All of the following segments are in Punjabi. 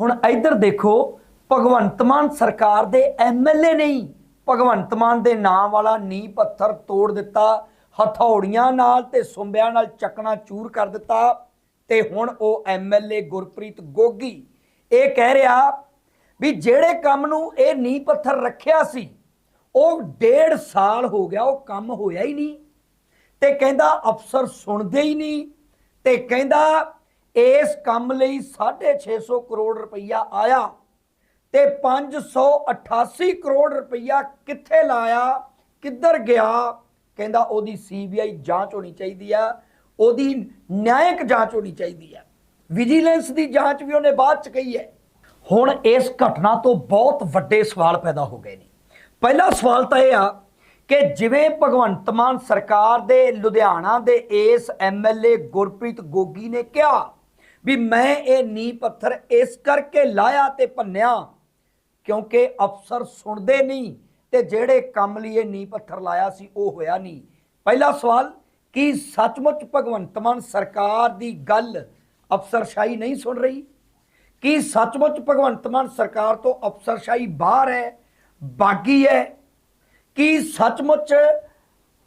ਹੁਣ ਇੱਧਰ ਦੇਖੋ, ਭਗਵੰਤ ਮਾਨ ਸਰਕਾਰ ਦੇ ਐਮਐਲਏ ਨਹੀਂ ਭਗਵੰਤ ਮਾਨ ਦੇ ਨਾਂ ਵਾਲਾ ਨੀ ਪੱਥਰ ਤੋੜ ਦਿੱਤਾ, ਹਥੌੜੀਆਂ ਨਾਲ ਤੇ ਸੁੰਬਿਆਂ ਨਾਲ ਚੱਕਣਾ ਚੂਰ ਕਰ ਦਿੱਤਾ ਤੇ ਹੁਣ ਉਹ ਐਮਐਲਏ ਗੁਰਪ੍ਰੀਤ ਗੋਗੀ। ਇਹ ਕਹਿ ਰਿਹਾ ਵੀ ਜਿਹੜੇ ਕੰਮ ਨੂੰ ਇਹ ਨੀ ਪੱਥਰ ਰੱਖਿਆ ਸੀ, ਉਹ ਡੇਢ ਸਾਲ ਹੋ ਗਿਆ, ਉਹ ਕੰਮ ਹੋਇਆ ਹੀ ਨਹੀਂ ਤੇ ਕਹਿੰਦਾ ਅਫਸਰ ਸੁਣਦੇ ਹੀ ਨਹੀਂ ਤੇ ਕਹਿੰਦਾ ਇਸ ਕੰਮ ਲਈ 650 ਕਰੋੜ ਰੁਪਈਆ ਆਇਆ ਤੇ 588 ਕਰੋੜ ਰੁਪਈਆ ਕਿੱਥੇ ਲਾਇਆ, ਕਿੱਧਰ ਗਿਆ? ਕਹਿੰਦਾ ਉਹਦੀ ਸੀਬੀਆਈ ਜਾਂਚ ਹੋਣੀ ਚਾਹੀਦੀ ਆ, ਉਹਦੀ ਨਿਆਇਕ ਜਾਂਚ ਹੋਣੀ ਚਾਹੀਦੀ ਆ। ਵਿਜੀਲੈਂਸ ਦੀ ਜਾਂਚ ਵੀ ਉਹਨੇ ਬਾਅਦ ਚ ਕਹੀ ਹੈ। ਹੁਣ ਇਸ ਘਟਨਾ ਤੋਂ ਬਹੁਤ ਵੱਡੇ ਸਵਾਲ ਪੈਦਾ ਹੋ ਗਏ ਨੇ। ਪਹਿਲਾ ਸਵਾਲ ਤਾਂ ਇਹ ਆ ਕਿ ਜਿਵੇਂ ਭਗਵੰਤ ਮਾਨ ਸਰਕਾਰ ਦੇ, ਲੁਧਿਆਣਾ ਦੇ ਇਸ ਐਮਐਲਏ ਗੁਰਪ੍ਰੀਤ ਗੋਗੀ ਨੇ ਕਿਹਾ ਵੀ ਮੈਂ ਇਹ ਨੀ ਪੱਥਰ ਇਸ ਕਰਕੇ ਲਾਇਆ ਤੇ ਭੰਨਿਆ ਕਿਉਂਕਿ ਅਫਸਰ ਸੁਣਦੇ ਨਹੀਂ ਤੇ ਜਿਹੜੇ ਕੰਮ ਲਈ ਇਹ ਨੀ ਪੱਥਰ ਲਾਇਆ ਸੀ ਉਹ ਹੋਇਆ ਨਹੀਂ। ਪਹਿਲਾ ਸਵਾਲ, ਕੀ ਸੱਚਮੁੱਚ ਭਗਵੰਤ ਮਾਨ ਸਰਕਾਰ ਦੀ ਗੱਲ ਅਫਸਰਸ਼ਾਹੀ ਨਹੀਂ ਸੁਣ ਰਹੀ? ਕੀ ਸੱਚਮੁੱਚ ਭਗਵੰਤ ਮਾਨ ਸਰਕਾਰ ਤੋਂ ਅਫਸਰਸ਼ਾਹੀ ਬਾਹਰ ਹੈ, ਬਾਗੀ ਹੈ? ਕੀ ਸੱਚਮੁੱਚ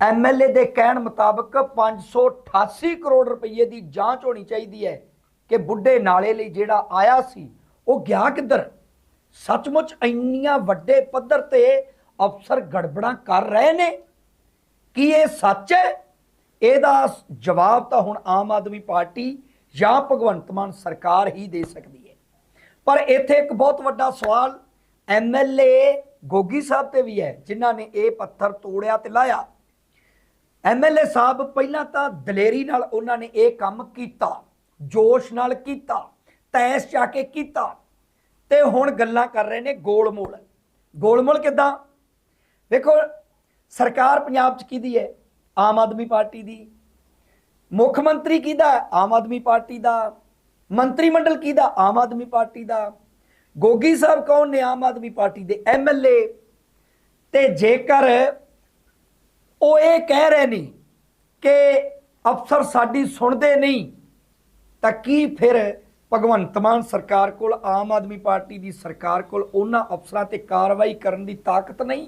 ਐਮਐਲਏ ਦੇ ਕਹਿਣ ਮੁਤਾਬਕ 588 ਕਰੋੜ ਰੁਪਏ ਦੀ ਜਾਂਚ ਹੋਣੀ ਚਾਹੀਦੀ ਹੈ? ਕਿ ਬੁੱਢੇ ਨਾਲੇ ਲਈ ਜਿਹੜਾ ਆਇਆ ਸੀ, ਉਹ ਗਿਆ ਕਿੱਧਰ? ਸੱਚਮੁੱਚ ਇੰਨੀਆਂ ਵੱਡੇ ਪੱਧਰ ਤੇ ਅਫਸਰ ਗੜਬੜਾਂ ਕਰ ਰਹੇ ਨੇ। ਕੀ ਇਹ ਸੱਚ ਹੈ? ਇਹਦਾ ਜਵਾਬ ਤਾਂ ਹੁਣ ਆਮ ਆਦਮੀ ਪਾਰਟੀ ਜਾਂ ਭਗਵੰਤ ਮਾਨ ਸਰਕਾਰ ਹੀ ਦੇ ਸਕਦੀ ਹੈ। ਪਰ ਇੱਥੇ ਇੱਕ ਬਹੁਤ ਵੱਡਾ ਸਵਾਲ ਐਮਐਲਏ ਗੋਗੀ ਸਾਹਿਬ ਤੇ ਵੀ ਹੈ, ਜਿਨ੍ਹਾਂ ਨੇ ਇਹ ਪੱਥਰ ਤੋੜਿਆ ਤੇ ਲਾਇਆ। ਐਮਐਲਏ ਸਾਹਿਬ ਪਹਿਲਾਂ ਤਾਂ ਦਲੇਰੀ ਨਾਲ ਉਹਨਾਂ ਨੇ ਇਹ ਕੰਮ ਕੀਤਾ। ਜੋਸ਼ ਨਾਲ ਕੀਤਾ, ਤੈਸ ਚਾ ਕੇ ਕੀਤਾ ਤੇ ਹੁਣ ਗੱਲਾਂ ਕਰ ਰਹੇ ਨੇ ਗੋਲਮੋਲ। ਗੋਲਮੋਲ ਕਿਦਾਂ? ਵੇਖੋ, ਸਰਕਾਰ ਪੰਜਾਬ 'ਚ ਕਿਹਦੀ ਹੈ? ਆਮ ਆਦਮੀ ਪਾਰਟੀ ਦੀ। ਮੁੱਖ ਮੰਤਰੀ ਕਿਹਦਾ? ਆਮ ਆਦਮੀ ਪਾਰਟੀ ਦਾ। ਮੰਤਰੀ ਮੰਡਲ ਕਿਹਦਾ? ਆਮ ਆਦਮੀ ਪਾਰਟੀ ਦਾ। ਗੋਗੀ ਸਾਹਿਬ ਕੌਣ ਨੇ? ਆਮ ਆਦਮੀ ਪਾਰਟੀ ਦੇ ਐਮਐਲਏ ਤੇ ਜੇਕਰ ਉਹ ਇਹ ਕਹਿ ਰਹੇ ਨੇ ਕਿ ਅਫਸਰ ਸਾਡੀ ਸੁਣਦੇ ਨਹੀਂ ਤਾਂ ਕੀ ਫਿਰ ਭਗਵੰਤ ਮਾਨ ਸਰਕਾਰ ਕੋਲ, ਆਮ ਆਦਮੀ ਪਾਰਟੀ ਦੀ ਸਰਕਾਰ ਕੋਲ ਉਹਨਾਂ ਅਫਸਰਾਂ ਤੇ ਕਾਰਵਾਈ ਕਰਨ ਦੀ ਤਾਕਤ ਨਹੀਂ?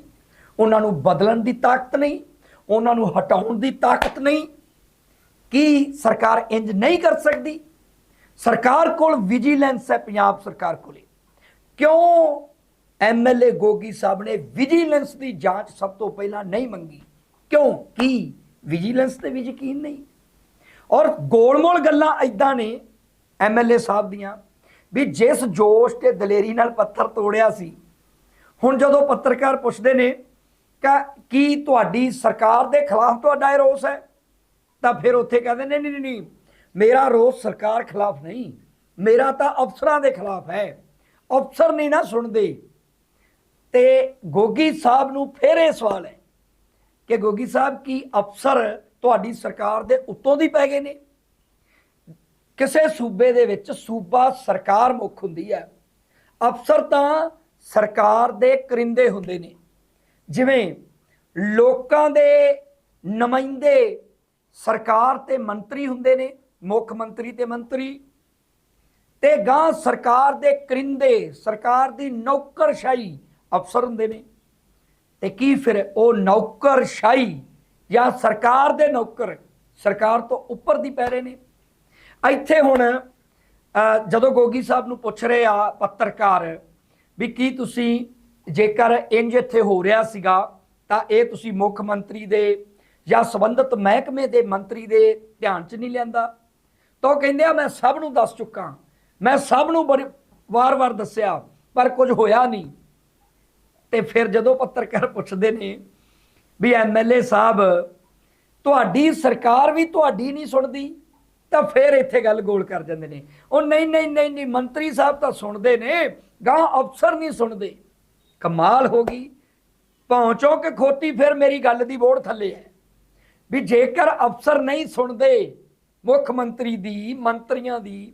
ਉਹਨਾਂ ਨੂੰ ਬਦਲਣ ਦੀ ਤਾਕਤ ਨਹੀਂ? ਉਹਨਾਂ ਨੂੰ ਹਟਾਉਣ ਦੀ ਤਾਕਤ ਨਹੀਂ? ਕੀ ਸਰਕਾਰ ਇੰਜ ਨਹੀਂ ਕਰ ਸਕਦੀ? ਸਰਕਾਰ ਕੋਲ ਵਿਜੀਲੈਂਸ ਹੈ ਪੰਜਾਬ ਸਰਕਾਰ ਕੋਲ। ਕਿਉਂ ਐਮਐਲਏ ਗੋਗੀ ਸਾਹਿਬ ਨੇ ਵਿਜੀਲੈਂਸ ਦੀ ਜਾਂਚ ਸਭ ਤੋਂ ਪਹਿਲਾਂ ਨਹੀਂ ਮੰਗੀ? ਕਿਉਂ? ਕੀ? ਵਿਜੀਲੈਂਸ ਤੇ ਵੀ ਯਕੀਨ ਨਹੀਂ? ਔਰ ਗੋਲਮੋਲ ਗੱਲਾਂ ਐਦਾਂ ਨੇ ਐਮਐਲਏ ਸਾਹਿਬ ਦੀਆਂ, ਵੀ ਜਿਸ ਜੋਸ਼ ਤੇ ਦਲੇਰੀ ਨਾਲ ਪੱਥਰ ਤੋੜਿਆ ਸੀ, ਹੁਣ ਜਦੋਂ ਪੱਤਰਕਾਰ ਪੁੱਛਦੇ ਨੇ ਕਿ ਕੀ ਤੁਹਾਡੀ ਸਰਕਾਰ ਦੇ ਖਿਲਾਫ ਤੁਹਾਡਾ ਇਹ ਰੋਸ ਹੈ, ਤਾਂ ਫਿਰ ਉੱਥੇ ਕਹਿੰਦੇ ਨੇ, ਨਹੀਂ ਨਹੀਂ ਨਹੀਂ, ਮੇਰਾ ਰੋਸ ਸਰਕਾਰ ਖਿਲਾਫ ਨਹੀਂ, ਮੇਰਾ ਤਾਂ ਅਫਸਰਾਂ ਦੇ ਖਿਲਾਫ ਹੈ, ਅਫਸਰ ਨਹੀਂ ਨਾ ਸੁਣਦੇ। ਤੇ ਗੋਗੀ ਸਾਹਿਬ ਨੂੰ ਫਿਰ ਇਹ ਸਵਾਲ ਹੈ ਕਿ ਗੋਗੀ ਸਾਹਿਬ ਕੀ ਅਫਸਰ ਤੁਹਾਡੀ ਸਰਕਾਰ ਦੇ ਉੱਤੋਂ ਦੀ ਪੈ ਗਏ ਨੇ। ਕਿਸੇ ਸੂਬੇ ਦੇ ਵਿੱਚ ਸੂਬਾ ਸਰਕਾਰ ਮੁੱਖ ਹੁੰਦੀ ਹੈ। ਅਫਸਰ ਤਾਂ ਸਰਕਾਰ ਦੇ ਕਰਿੰਦੇ ਹੁੰਦੇ ਨੇ। ਜਿਵੇਂ ਲੋਕਾਂ ਦੇ ਨੁਮਾਇੰਦੇ ਸਰਕਾਰ ਤੇ ਮੰਤਰੀ ਹੁੰਦੇ ਨੇ, ਮੁੱਖ ਮੰਤਰੀ ਤੇ ਮੰਤਰੀ। ਤੇ ਗਾਂ ਸਰਕਾਰ ਦੇ ਕਰਿੰਦੇ, ਸਰਕਾਰ ਦੀ ਨੌਕਰਸ਼ਾਹੀ ਅਫਸਰ ਹੁੰਦੇ ਨੇ। ਤੇ ਕੀ ਫਿਰ ਉਹ ਨੌਕਰਸ਼ਾਹੀ ਜਾਂ ਸਰਕਾਰ ਦੇ ਨੌਕਰ, ਸਰਕਾਰ ਤੋਂ ਉੱਪਰ ਦੀ ਪੈ ਰਹੇ ਨੇ। ਇੱਥੇ ਹੁਣ ਜਦੋਂ ਗੋਗੀ ਸਾਹਿਬ ਨੂੰ ਪੁੱਛ ਰਹੇ ਆ ਪੱਤਰਕਾਰ ਵੀ ਕੀ ਤੁਸੀਂ ਜੇਕਰ ਇੰਜ ਇੱਥੇ ਹੋ ਰਿਹਾ ਸੀਗਾ, ਤਾਂ ਇਹ ਤੁਸੀਂ ਮੁੱਖ ਮੰਤਰੀ ਦੇ ਜਾਂ ਸੰਬੰਧਿਤ ਮਹਿਕਮੇ ਦੇ ਮੰਤਰੀ ਦੇ ਧਿਆਨ 'ਚ ਨਹੀਂ ਲਿਆਂਦਾ। ਤਾਂ ਉਹ ਕਹਿੰਦੇ ਆ, ਮੈਂ ਸਭ ਨੂੰ ਦੱਸ ਚੁੱਕਾ ਮੈਂ ਸਭ ਨੂੰ ਬੜੀ, ਵਾਰ-ਵਾਰ ਦੱਸਿਆ, ਪਰ ਕੁਝ ਹੋਇਆ ਨਹੀਂ। ਤੇ ਫਿਰ ਜਦੋਂ ਪੱਤਰਕਾਰ ਪੁੱਛਦੇ ਨੇ ਵੀ ਐਮਐਲਏ ਸਾਹਿਬ, ਤੁਹਾਡੀ ਸਰਕਾਰ ਵੀ ਤੁਹਾਡੀ ਨਹੀਂ ਸੁਣਦੀ, ਤਾਂ ਫਿਰ ਇੱਥੇ ਗੱਲ ਗੋਲ ਕਰ ਜਾਂਦੇ ਨੇ। ਉਹ ਨਹੀਂ ਨਹੀਂ ਨਹੀਂ ਨਹੀਂ, ਮੰਤਰੀ ਸਾਹਿਬ ਤਾਂ ਸੁਣਦੇ ਨੇ ਗਾਂ ਅਫਸਰ ਨਹੀਂ ਸੁਣਦੇ। ਕਮਾਲ ਹੋ ਗਈ। ਪਹੁੰਚੋ ਕਿ ਖੋਤੀ ਫਿਰ ਮੇਰੀ ਗੱਲ ਦੀ ਬੋੜ ਥੱਲੇ ਹੈ। ਵੀ ਜੇਕਰ ਅਫਸਰ ਨਹੀਂ ਸੁਣਦੇ, ਮੁੱਖ ਮੰਤਰੀ ਦੀ, ਮੰਤਰੀਆਂ ਦੀ,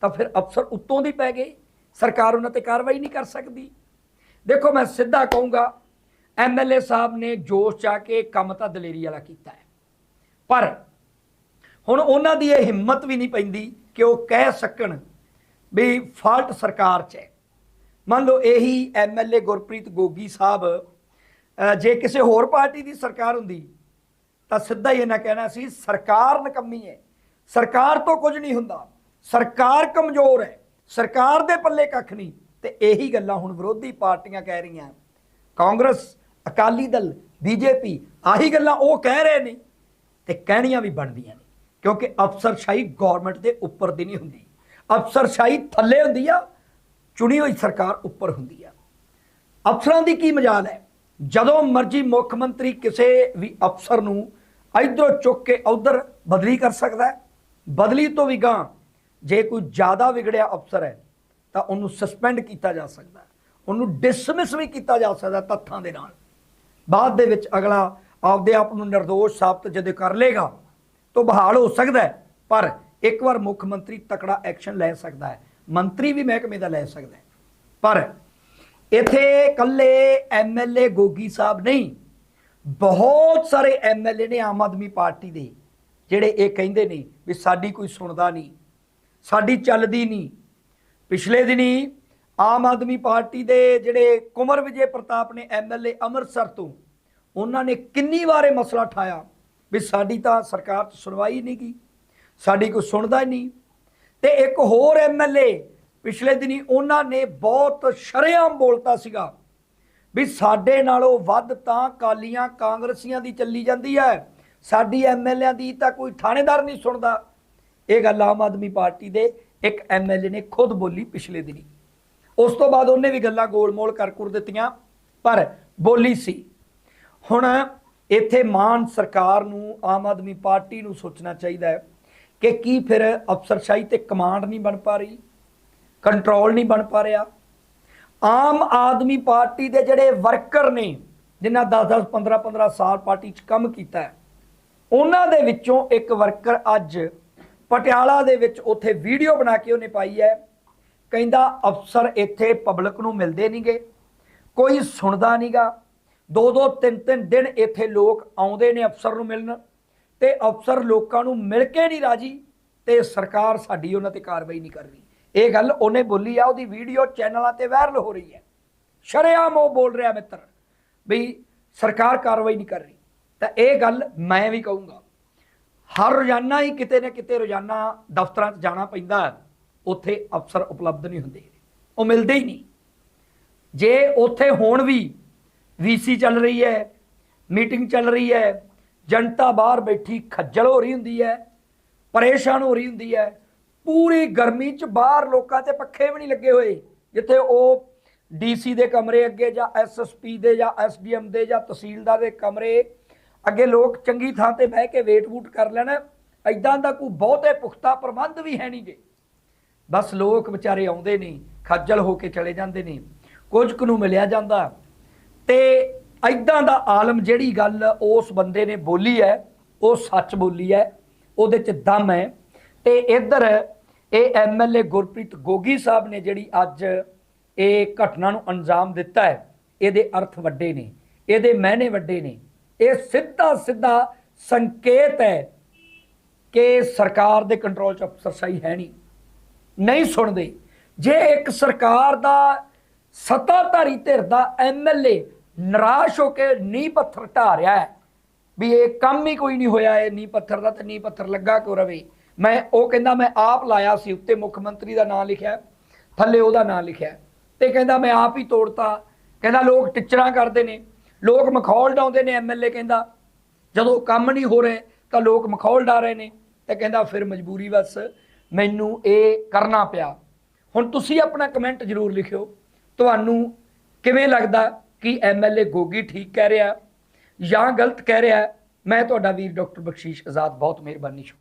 ਤਾਂ ਫਿਰ ਅਫਸਰ ਉੱਤੋਂ ਦੀ ਪੈ ਗਏ। ਸਰਕਾਰ ਉਹਨਾਂ ਤੇ ਕਾਰਵਾਈ ਨਹੀਂ ਕਰ ਸਕਦੀ। ਦੇਖੋ ਮੈਂ ਸਿੱਧਾ ਕਹੂੰਗਾ ਐਮਐਲਏ ਸਾਹਿਬ ਨੇ ਜੋਸ਼ ਚਾ ਕੇ ਕੰਮ ਤਾਂ ਦਲੇਰੀ ਵਾਲਾ ਕੀਤਾ ਹੈ। ਪਰ ਹੁਣ ਉਹਨਾਂ ਦੀ ਇਹ ਹਿੰਮਤ ਵੀ ਨਹੀਂ ਪੈਂਦੀ ਕਿ ਉਹ ਕਹਿ ਸਕਣ ਵੀ ਫਾਲਟ ਸਰਕਾਰ 'ਚ ਹੈ। ਮੰਨ ਲਓ ਇਹੀ ਐਮਐਲਏ ਗੁਰਪ੍ਰੀਤ ਗੋਗੀ ਸਾਹਿਬ ਜੇ ਕਿਸੇ ਹੋਰ ਪਾਰਟੀ ਦੀ ਸਰਕਾਰ ਹੁੰਦੀ, ਤਾਂ ਸਿੱਧਾ ਹੀ ਇਹਨਾਂ ਕਹਿਣਾ ਸੀ, ਸਰਕਾਰ ਨਕੰਮੀ ਹੈ। ਸਰਕਾਰ ਤੋਂ ਕੁਝ ਨਹੀਂ ਹੁੰਦਾ। ਸਰਕਾਰ ਕਮਜ਼ੋਰ ਹੈ। ਸਰਕਾਰ ਦੇ ਪੱਲੇ ਕੱਖ ਨਹੀਂ। ਤੇ ਇਹੀ ਗੱਲਾਂ ਹੁਣ ਵਿਰੋਧੀ ਪਾਰਟੀਆਂ ਕਹਿ ਰਹੀਆਂ। ਕਾਂਗਰਸ ਅਕਾਲੀ ਦਲ, ਬੀਜੇਪੀ, ਆਹੀ ਗੱਲਾਂ ਉਹ ਕਹਿ ਰਹੇ ਨੇ ਤੇ ਕਹਿਣੀਆਂ ਵੀ ਬਣਦੀਆਂ ਨੇ, ਕਿਉਂਕਿ ਅਫਸਰਸ਼ਾਹੀ ਗਵਰਨਮੈਂਟ ਦੇ ਉੱਪਰ ਦੀ ਨਹੀਂ ਹੁੰਦੀ। ਅਫਸਰਸ਼ਾਹੀ ਥੱਲੇ ਹੁੰਦੀ ਆ, ਚੁਣੀ ਹੋਈ ਸਰਕਾਰ ਉੱਪਰ ਹੁੰਦੀ ਆ। ਅਫਸਰਾਂ ਦੀ ਕੀ ਮਜਾਲ ਹੈ? ਜਦੋਂ ਮਰਜ਼ੀ ਮੁੱਖ ਮੰਤਰੀ ਕਿਸੇ ਵੀ ਅਫਸਰ ਨੂੰ ਇਧਰੋਂ ਚੁੱਕ ਕੇ ਉਧਰ ਬਦਲੀ ਕਰ ਸਕਦਾ ਹੈ, ਬਦਲੀ ਤੋਂ ਵੀ ਗਾਂ ਜੇ ਕੋਈ ਜ਼ਿਆਦਾ ਵਿਗੜਿਆ ਅਫਸਰ ਹੈ, ਤਾਂ ਉਹਨੂੰ ਸਸਪੈਂਡ ਕੀਤਾ ਜਾ ਸਕਦਾ ਉਹਨੂੰ ਡਿਸਮਿਸ ਵੀ ਕੀਤਾ ਜਾ ਸਕਦਾ ਤੱਥਾਂ ਦੇ ਨਾਲ। ਬਾਅਦ ਦੇ ਵਿੱਚ ਅਗਲਾ ਆਪਦੇ ਆਪ ਨੂੰ ਨਿਰਦੋਸ਼ ਸਾਬਤ ਜਦੋਂ ਕਰ ਲੇਗਾ ਤਾਂ ਬਹਾਲ ਹੋ ਸਕਦਾ ਹੈ, ਪਰ ਇੱਕ ਵਾਰ ਮੁੱਖ ਮੰਤਰੀ ਤਕੜਾ ਐਕਸ਼ਨ ਲੈ ਸਕਦਾ ਹੈ, ਮੰਤਰੀ ਵੀ ਮਹਿਕਮੇ ਦਾ ਲੈ ਸਕਦਾ ਹੈ। ਪਰ ਇਥੇ ਕੱਲੇ ਐਮਐਲਏ ਗੋਗੀ ਸਾਹਿਬ ਨਹੀਂ, ਬਹੁਤ ਸਾਰੇ ਐਮਐਲਏ ਨੇ ਆਮ ਆਦਮੀ ਪਾਰਟੀ ਦੇ, ਜਿਹੜੇ ਇਹ ਕਹਿੰਦੇ ਨੇ ਵੀ ਸਾਡੀ ਕੋਈ ਸੁਣਦਾ ਨਹੀਂ, ਸਾਡੀ ਚੱਲਦੀ ਨਹੀਂ, ਪਿਛਲੇ ਦਿਨੀ ਆਮ ਆਦਮੀ ਪਾਰਟੀ ਦੇ ਜਿਹੜੇ ਕੁਮਰ ਵਿਜੇ ਪ੍ਰਤਾਪ ਨੇ ਐਮਐਲਏ ਅੰਮ੍ਰਿਤਸਰ ਤੋਂ, ਉਹਨਾਂ ਨੇ ਕਿੰਨੀ ਵਾਰ ਇਹ ਮਸਲਾ ਉਠਾਇਆ ਵੀ ਸਾਡੀ ਤਾਂ ਸਰਕਾਰ 'ਚ ਸੁਣਵਾਈ ਨਹੀਂ ਕੀ ਸਾਡੀ ਕੋਈ ਸੁਣਦਾ ਹੀ ਨਹੀਂ। ਤੇ ਇੱਕ ਹੋਰ ਐਮਐਲਏ ਪਿਛਲੇ ਦਿਨੀ ਉਹਨਾਂ ਨੇ ਬਹੁਤ ਸ਼ਰੇਆਮ ਬੋਲਤਾ ਸੀਗਾ ਵੀ ਸਾਡੇ ਨਾਲੋਂ ਵੱਧ ਤਾਂ ਕਾਲੀਆਂ ਕਾਂਗਰਸੀਆਂ ਦੀ ਚੱਲੀ ਜਾਂਦੀ ਹੈ, ਸਾਡੀ ਐਮਐਲਏਆਂ ਦੀ ਤਾਂ ਕੋਈ ਥਾਣੇਦਾਰ ਨਹੀਂ ਸੁਣਦਾ। ਇਹ ਗੱਲ ਆਮ ਆਦਮੀ ਪਾਰਟੀ ਦੇ ਇੱਕ ਐਮਐਲਏ ਨੇ ਖੁਦ ਬੋਲੀ ਪਿਛਲੇ ਦਿਨੀ। ਉਸ ਤੋਂ ਬਾਅਦ ਉਹਨੇ ਵੀ ਗੱਲਾਂ ਗੋਲਮੋਲ ਕਰ ਕੁਰ ਦਿੱਤੀਆਂ, ਪਰ ਬੋਲੀ ਸੀ। ਹੁਣ ਇੱਥੇ ਮਾਨ ਸਰਕਾਰ ਨੂੰ, ਆਮ ਆਦਮੀ ਪਾਰਟੀ ਨੂੰ ਸੋਚਣਾ ਚਾਹੀਦਾ ਹੈ ਕਿ ਕੀ ਫਿਰ ਅਫਸਰਸ਼ਾਹੀ ਤੇ ਕਮਾਂਡ ਨਹੀਂ ਬਣ ਪਾ ਰਹੀ, ਕੰਟਰੋਲ ਨਹੀਂ ਬਣ ਪਾ ਰਿਹਾ। ਆਮ ਆਦਮੀ ਪਾਰਟੀ ਦੇ ਜਿਹੜੇ ਵਰਕਰ ਨੇ, ਜਿਨ੍ਹਾਂ 10-10 15-15 ਸਾਲ ਪਾਰਟੀ 'ਚ ਕੰਮ ਕੀਤਾ ਹੈ, ਉਹਨਾਂ ਦੇ ਵਿੱਚੋਂ ਇੱਕ ਵਰਕਰ ਅੱਜ ਪਟਿਆਲਾ ਦੇ ਵਿੱਚ ਉੱਥੇ ਵੀਡੀਓ ਬਣਾ ਕੇ ਉਹਨੇ ਪਾਈ ਹੈ। ਕਹਿੰਦਾ, ਅਫਸਰ ਇੱਥੇ ਪਬਲਿਕ ਨੂੰ ਮਿਲਦੇ ਨਹੀਂਗੇ ਕੋਈ ਸੁਣਦਾ ਨਹੀਂਗਾ ਦੋ ਦੋ ਤਿੰਨ ਤਿੰਨ ਦਿਨ ਇੱਥੇ ਲੋਕ ਆਉਂਦੇ ਨੇ ਅਫਸਰ ਨੂੰ ਮਿਲਣ ਤੇ ਅਫਸਰ ਲੋਕਾਂ ਨੂੰ ਮਿਲ ਕੇ ਨਹੀਂ ਰਾਜੀ ਤੇ ਸਰਕਾਰ ਸਾਡੀ ਉਹਨਾਂ ਤੇ ਕਾਰਵਾਈ ਨਹੀਂ ਕਰ ਰਹੀ। ਇਹ ਗੱਲ ਉਹਨੇ ਬੋਲੀ ਆ, ਉਹਦੀ ਵੀਡੀਓ ਚੈਨਲਾਂ ਤੇ ਵਾਇਰਲ ਹੋ ਰਹੀ ਹੈ। ਸ਼ਰੇਆਮ ਉਹ ਬੋਲ ਰਿਹਾ ਮਿੱਤਰ ਵੀ ਸਰਕਾਰ ਕਾਰਵਾਈ ਨਹੀਂ ਕਰ ਰਹੀ। ਤਾਂ ਇਹ ਗੱਲ ਮੈਂ ਵੀ ਕਹੂੰਗਾ। ਹਰ ਰੋਜ਼ਾਨਾ ਹੀ ਕਿਤੇ ਨਾ ਕਿਤੇ ਰੋਜ਼ਾਨਾ ਦਫ਼ਤਰਾਂ 'ਚ ਜਾਣਾ ਪੈਂਦਾ ਹੈ। ਉੱਥੇ ਅਫਸਰ ਉਪਲਬਧ ਨਹੀਂ ਹੁੰਦੇ। ਉਹ ਮਿਲਦੇ ਹੀ ਨਹੀਂ। ਜੇ ਉੱਥੇ ਹੁਣ ਵੀ ਵੀਸੀ ਚੱਲ ਰਹੀ ਹੈ, ਮੀਟਿੰਗ ਚੱਲ ਰਹੀ ਹੈ, ਜਨਤਾ ਬਾਹਰ ਬੈਠੀ ਖੱਜਲ ਹੋ ਰਹੀ ਹੁੰਦੀ ਹੈ, ਪਰੇਸ਼ਾਨ ਹੋ ਰਹੀ ਹੁੰਦੀ ਹੈ, ਪੂਰੀ ਗਰਮੀ 'ਚ ਬਾਹਰ ਲੋਕਾਂ ਤੇ ਪੱਖੇ ਵੀ ਨਹੀਂ ਲੱਗੇ ਹੋਏ, ਜਿੱਥੇ ਉਹ ਡੀਸੀ ਦੇ ਕਮਰੇ ਅੱਗੇ ਜਾਂ ਐਸਐਸਪੀ ਦੇ ਜਾਂ ਐਸਡੀਐਮ ਦੇ ਜਾਂ ਤਹਿਸੀਲਦਾਰ ਦੇ ਕਮਰੇ ਅੱਗੇ ਲੋਕ ਚੰਗੀ ਥਾਂ ਤੇ ਬਹਿ ਕੇ ਵੇਟ ਵੂਟ ਕਰ ਲੈਣ ਐਦਾਂ ਦਾ ਕੋਈ ਬਹੁਤੇ ਪੁਖਤਾ ਪ੍ਰਬੰਧ ਵੀ ਹੈ ਨਹੀਂਗੇ ਬਸ ਲੋਕ ਵਿਚਾਰੇ ਆਉਂਦੇ ਨੇ ਖੱਜਲ ਹੋ ਕੇ ਚਲੇ ਜਾਂਦੇ ਨੇ ਕੁਝ ਕੁ ਨੂੰ ਮਿਲਿਆ ਜਾਂਦਾ। ਤੇ ਐਦਾਂ ਦਾ ਆਲਮ ਜਿਹੜੀ ਗੱਲ ਉਸ ਬੰਦੇ ਨੇ ਬੋਲੀ ਹੈ, ਉਹ ਸੱਚ ਬੋਲੀ ਹੈ, ਉਹਦੇ ਚ ਦਮ ਹੈ। ਤੇ ਇੱਧਰ ਇਹ ਐਮਐਲਏ ਗੁਰਪ੍ਰੀਤ ਗੋਗੀ ਸਾਹਿਬ ਨੇ ਜਿਹੜੀ ਅੱਜ ਇਹ ਘਟਨਾ ਨੂੰ ਅੰਜਾਮ ਦਿੱਤਾ ਹੈ, ਇਹਦੇ ਅਰਥ ਵੱਡੇ ਨੇ, ਇਹਦੇ ਮਾਇਨੇ ਵੱਡੇ ਨੇ। ਇਹ ਸਿੱਧਾ ਸਿੱਧਾ ਸੰਕੇਤ ਹੈ ਕਿ ਸਰਕਾਰ ਦੇ ਕੰਟਰੋਲ ਚ ਅਫਸਰਸ਼ਾਹੀ ਹੈ ਨਹੀਂ। ਨਹੀਂ ਸੁਣਦੇ। ਜੇ ਇੱਕ ਸਰਕਾਰ ਦਾ ਸੱਤਾਧਾਰੀ ਧਿਰ ਦਾ ਐਮਐਲਏ ਨਿਰਾਸ਼ ਹੋ ਕੇ ਨੀਂਹ ਪੱਥਰ ਢਾ ਰਿਹਾ ਹੈ ਵੀ ਇਹ ਕੰਮ ਹੀ ਕੋਈ ਨਹੀਂ ਹੋਇਆ ਇਹ ਨੀਂਹ ਪੱਥਰ ਦਾ ਤੇ ਨੀਂਹ ਪੱਥਰ ਲੱਗਾ ਕਿਉਂ ਰਵੇ? ਮੈਂ ਉਹ ਕਹਿੰਦਾ ਮੈਂ ਆਪ ਲਾਇਆ ਸੀ ਉੱਤੇ ਮੁੱਖ ਮੰਤਰੀ ਦਾ ਨਾਮ ਲਿਖਿਆ ਥੱਲੇ ਉਹਦਾ ਨਾਮ ਲਿਖਿਆ। ਹੈ, ਤੇ ਕਹਿੰਦਾ ਮੈਂ ਆਪ ਹੀ ਤੋੜਤਾ। ਕਹਿੰਦਾ ਲੋਕ ਟਿਚਰਾਂ ਕਰਦੇ ਨੇ ਲੋਕ ਮਖੌਲ ਡਾਉਂਦੇ ਨੇ ਐਮਐਲਏ ਕਹਿੰਦਾ। ਜਦੋਂ ਕੰਮ ਨਹੀਂ ਹੋ ਰਹੇ ਤਾਂ ਲੋਕ ਮਖੌਲ ਡਾ ਰਹੇ ਨੇ। ਤੇ ਕਹਿੰਦਾ ਫਿਰ ਮਜਬੂਰੀ ਬਸ। ਮੈਨੂੰ ਇਹ ਕਰਨਾ ਪਿਆ। ਹੁਣ ਤੁਸੀਂ ਆਪਣਾ ਕਮੈਂਟ ਜ਼ਰੂਰ ਲਿਖਿਓ। ਤੁਹਾਨੂੰ ਕਿਵੇਂ ਲੱਗਦਾ ਕਿ ਐਮਐਲਏ ਗੋਗੀ ਠੀਕ ਕਹਿ ਰਿਹਾ ਜਾਂ ਗਲਤ ਕਹਿ ਰਿਹਾ? ਮੈਂ ਤੁਹਾਡਾ ਵੀਰ ਡਾਕਟਰ ਬਖਸ਼ੀਸ਼ ਆਜ਼ਾਦ। ਬਹੁਤ ਮਿਹਰਬਾਨੀ ਸ਼ੁਕਰ